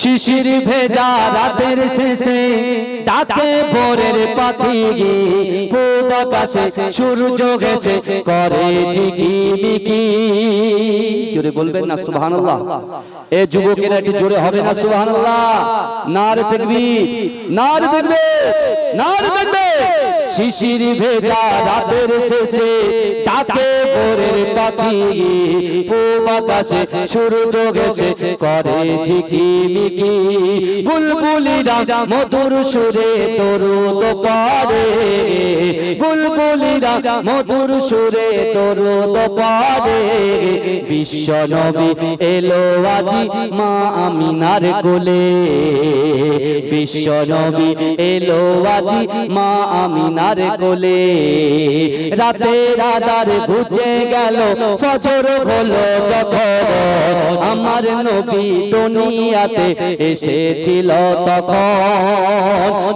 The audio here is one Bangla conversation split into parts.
শিশির ভেজা রাতের শেষে ডাকে ভোরের পাখি পূব আকাশে সূর্য গেছে করে ঝিকিমিকি জোরে বলবেন না, সুবহানাল্লাহ। এ যুবকেরা একটু জোরে হবে না, সুবহানাল্লাহ। নার তাকবীর নার তাকবীর নার তাকবীর। শিশির ভেজা রাতের শেষে ডাকে ভোরের পাখি পূব আকাশে সূর্য গেছে করে ঝিকিমিকি বুলবুলিরা মধুর সুরে তরুদ পারে। বুলবুলিরা মধুর সুরে তরুদ পারে। বিশ্ব নবী এলো আজি মা আমিনার কোলে। বিশ্ব নবী এলো আজি মা আমিনার কোলে। রাতে রাদার ঘুচে গেল, ফজর হলো যখন। আমার নবী দুনিয়াতে এসেছিল তখন।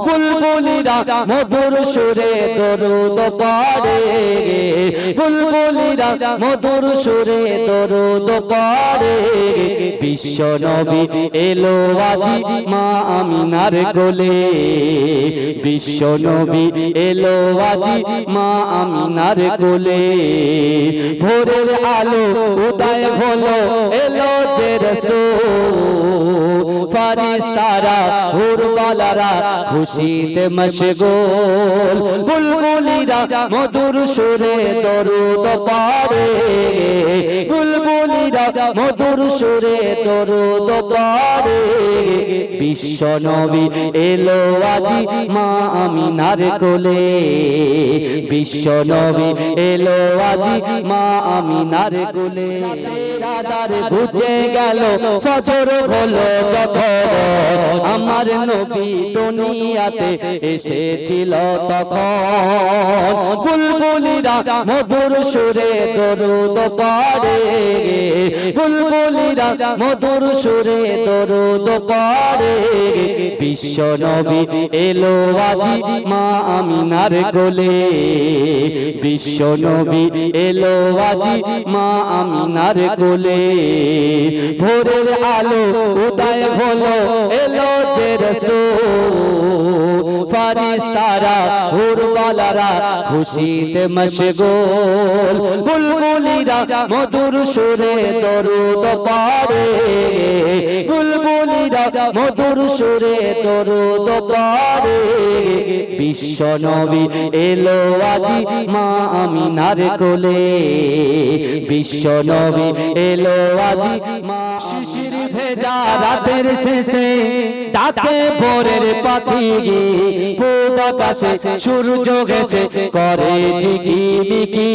বুলবুলিরা মধুর সুরে দরুদ পারে। বুলবুলিরা মধুর সুরে দরুদ পারে। বিশ্ব নবী এলো আজি মা আমিনার কোলে। বিশ্ব নবী এলো আজি মা আমিনার কোলে। ভোরের আলো উদয় হলো এলো যে রসূল। ফারিস্তারা হুরবালারা খুশিতে মশগুল। বুলবুলিরা মধুর সুরে দরুদ পারে। বুলবুলিরা মধুর সুরে দরুদ পারে। বিশ্ব নবী এলো আজি মা আমিনার কোলে। বিশ্ব নবী এলো আজি মা আমিনার কোলে। রাদার ঘুচে গেল, ফজর হলো যখন। আমার নবী দুনিয়াতে এসেছিল তখন। বুলবুলিরা মধুর সুরে দরুদ পারে বুলবুলিরা মধুর সুরে দরুদ পারে বিশ্ব নবী এলো আজি মা আমিনার কোলে। বিশ্ব নবী এলো আজি মা আমিনার কোলে। ভোরের আলো উদয় হলো এলো যে রসূল। ফারিস্তারা হুরবালারা খুশিতে মশগুল বুলবুলিরা মধুর সুরে দরুদ পারে বুলবুলিরা মধুর সুরে দরুদ পারে বিশ্ব নবী এলো আজি মা আমিনার কোলে বিশ্ব নবী এলো আজি মা শিশির ভেজা রাতের শেষে ডাকে ভোরের পাখি আকাশে সূর্য গেছে, করে ঝিকিমিকি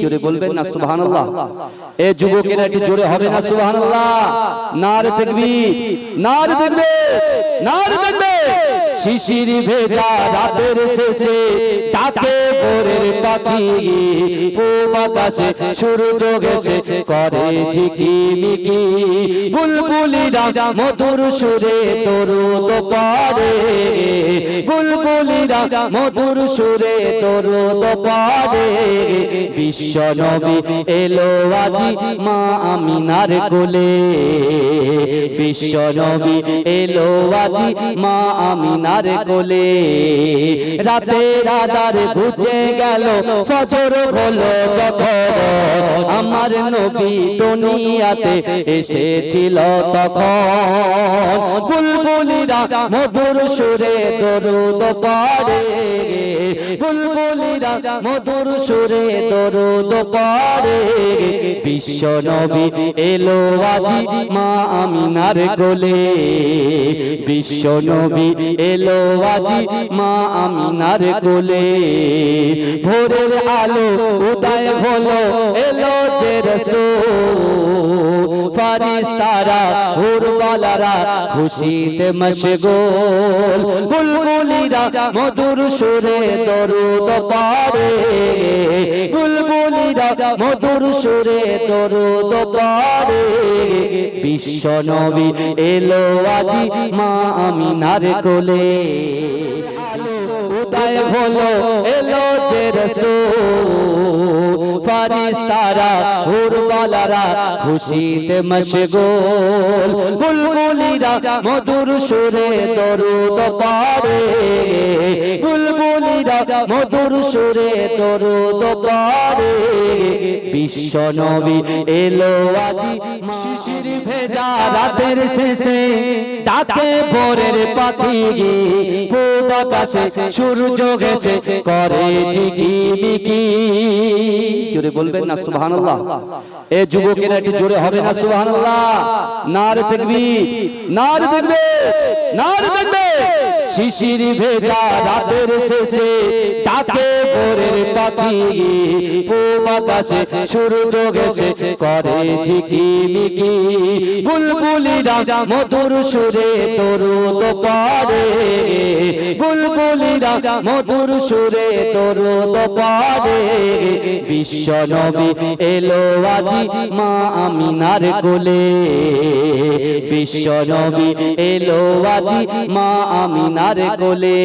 জোরে বলবেন না, সুবহানাল্লাহ। এ যুবকেরা একটু জোরে হবে না, সুবহানাল্লাহ। নার তাকবীর নার তাকবীর নার তাকবীর। শিশির ভেজা রাতের শেষে ডাকে ভোরের পাখি। পূব আকাশে সূর্য গেছে, করে ঝিকিমিকি বুলবুলিরা মধুর সুরে তরুদ পারে। বুলবুলিরা মধুর সুরে তরুদ পারে বিশ্ব নবী এলো আজি মা আমিনার কোলে। বিশ্ব নবী এলো আজি মা আমিনার কোলে। রাতে রাদার ঘুচে গেল, ফজর হলো যখন। আমার নবী দুনিয়াতে এসেছিল তখন। বুলবুলিরা মধুর সুরে দরুদ পারে বুলবুলিরা মধুর সুরে দরুদ পারে বিশ্ব নবী এলো আজি মা আমিনার কোলে। বিশ্ব নবী এলো আজি মা আমিনার কোলে। ভোরের আলো উদয় হলো, এলো যে রসূল। ফারিস্তারা, হুরবালারা খুশিতে মশগুল। বুলবুলিরা মধুর সুরে দরুদ পারে। বুলবুলিরা মধুর সুরে দরুদ পারে। বিশ্ব নবী এলো আজি মা আমি আমিনার কোলে। উদয় হলো এলো যে রসূল। ফারিস্তারা হুরবালারা খুশিতে মশগুল। বুলবুলিরা মধুর সুরে দরুদ পারে। বুলবুলিরা মধুর সুরে দরুদ পারে। বিশ্ব নবী এলো আজি শিশির ভেজা রাতের শেষে। ডাকে ভোরের পাখি পূব আকাশে সূর্য গেছে করে ঝিকিমিকি জোরে বলবেন না সুবহানাল্লাহ। এ যুবকেরা একটু জোরে হবে না সুবহানাল্লাহ। নার দেখবি নার দেখবে নার দেখবে শিশির ভেজা রাতের শেষে তাকে ভোরের পাখি পূব আকাশে, সূর্য গেছে করে ঝিকিমিকি বুলবুলিরা মধুর সুরে তরুদ পারে। বুলবুলিরা মধুর সুরে তরুদ পারে। বিশ্ব নবী এলো আজি মা আমিনার কোলে। বিশ্ব নবী এলো আজি মা আমিনার কোলে।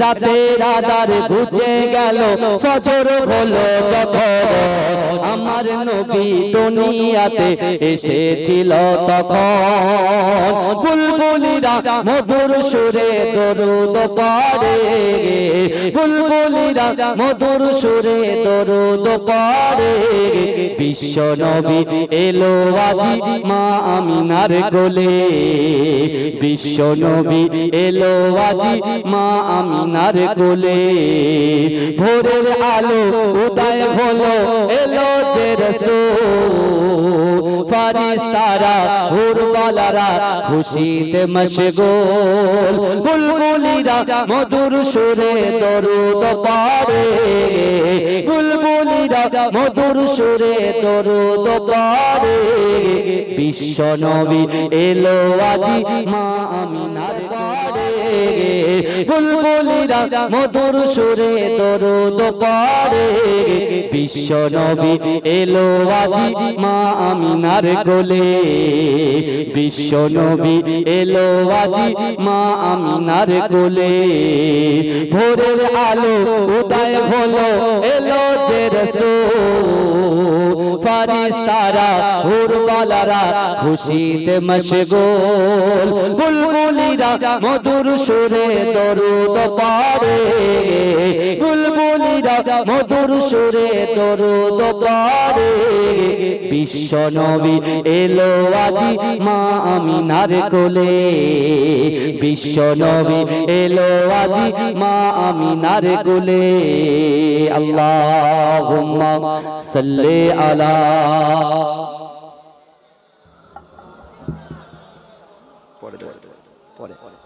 রাতে রাদার ঘুচে গেল ফজর হলো, যখন আমার নবী দুনিয়াতে এসেছিল তখন বুলবুলিরা মধুর সুরে দরুদ করে বুলবুলিরা মধুর সুরে দরুদ করে বিশ্ব নবী এলো আজি মা আমিনার কোলে। বিশ্ব নবী এলো আজি মা আমিনার কোলে। ভোরের আলো উদয় হলো এলো যে রসূল। ফারিস্তারা হুরবালারা খুশিতে মশগুল। বুলবুলিরা মধুর সুরে দরুদ পারে। বুলবুলিরা মধুর সুরে দরুদ পারে। বিশ্ব নবী এলো আজি মা আমিনার পারে। বুলবুলিরা মধুর সুরে দরুদ পারে বিশ্ব নবী এলো আজি মা আমিনার কোলে। বিশ্ব নবী এলো আজি মা আমিনার কোলে। ভোরের আলো উদয় হলো, এলো যে রসূল। ফারিস্তারা হুরবালারা খুশিতে মশগুল, বুলবুলিরা মধুর সুরে দরুদ পারে। বুলবুলিরা মধুর সুরে দরুদ পারে। বিশ্ব নবী এলো আজি মা আমিনার কোলে। বিশ্ব নবী এলো আজি মা আমিনার কোলে। আল্লাহুম্মা সাল্লি আলা পরে দেবো, পরে